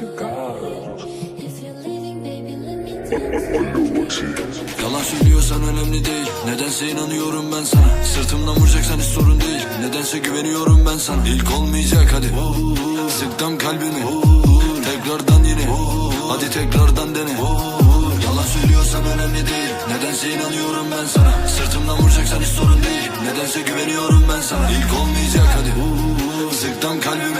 you go. If you're leaving, baby, let me dance. Yalan söylüyorsan önemli değil. Nedense inanıyorum ben sana. Sırtımdan vuracaksan hiç sorun değil. Nedense güveniyorum ben sana. İlk olmayacak hadi. Sıktım kalbimi. Tekrardan yine. Hadi tekrardan dene. Yalan söylüyorsan önemli değil. Nedense inanıyorum ben sana. Sırtımdan vuracaksan hiç sorun değil. Nedense güveniyorum ben sana. İlk olmayacak hadi. Sıktım kalbimi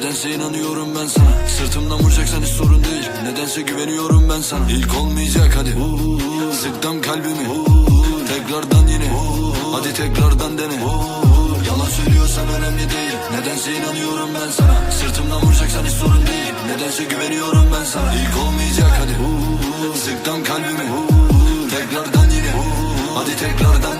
Nedense inanıyorum ben sana. Sırtımdan vuracaksan hiç sorun değil. Nedense güveniyorum ben sana. İlk olmayacak hadi. Sıktım kalbimi. Tekrardan yine. Hadi tekrardan dene. Yalan söylüyorsan önemli değil. Nedense inanıyorum ben sana. Sırtımdan vuracaksan hiç sorun değil. Nedense güveniyorum ben sana. İlk olmayacak hadi. Sıktım kalbimi. Tekrardan yine. Hadi tekrardan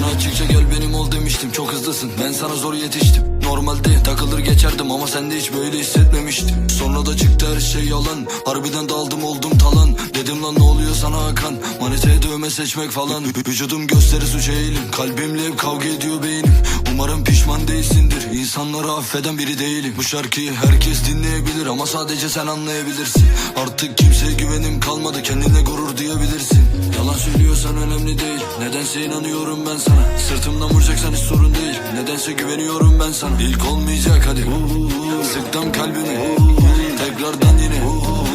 Sana açıkça gel benim ol demiştim. Çok hızlısın. Ben sana zor yetiştim. Normalde takılır geçerdim ama sende hiç böyle hissetmemiştim. Sonra da çıktı her şey yalan. Harbiden daldım oldum talan. Dedim lan ne oluyor sana Hakan? Maniteye dövme seçmek falan. Vü- Vücudum gösteri suç eğilim. Kalbimle hep kavga ediyor beynim Umarım pişman değilsindir. İnsanları affeden biri değilim. Bu şarkıyı herkes dinleyebilir Ama sadece sen anlayabilirsin. Artık kimseye güvenim kalmadı Kendine gurur duyabilirsin. Yalan söylüyorsan önemli değil. Nedense inanıyorum ben sana. Sırtımdan vuracaksan hiç sorun değil. Nedense güveniyorum ben sana. İlk olmayacak hadi. Sıktım kalbimi. Tekrardan yine.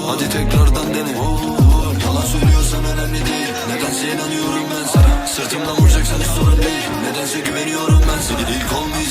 Hadi tekrardan dene. Yalan söylüyorsan önemli değil. Nedense inanıyorum ben sana. Sırtımdan vuracaksan hiç sorun değil. Nedense güveniyorum ben sana İlk olmayacak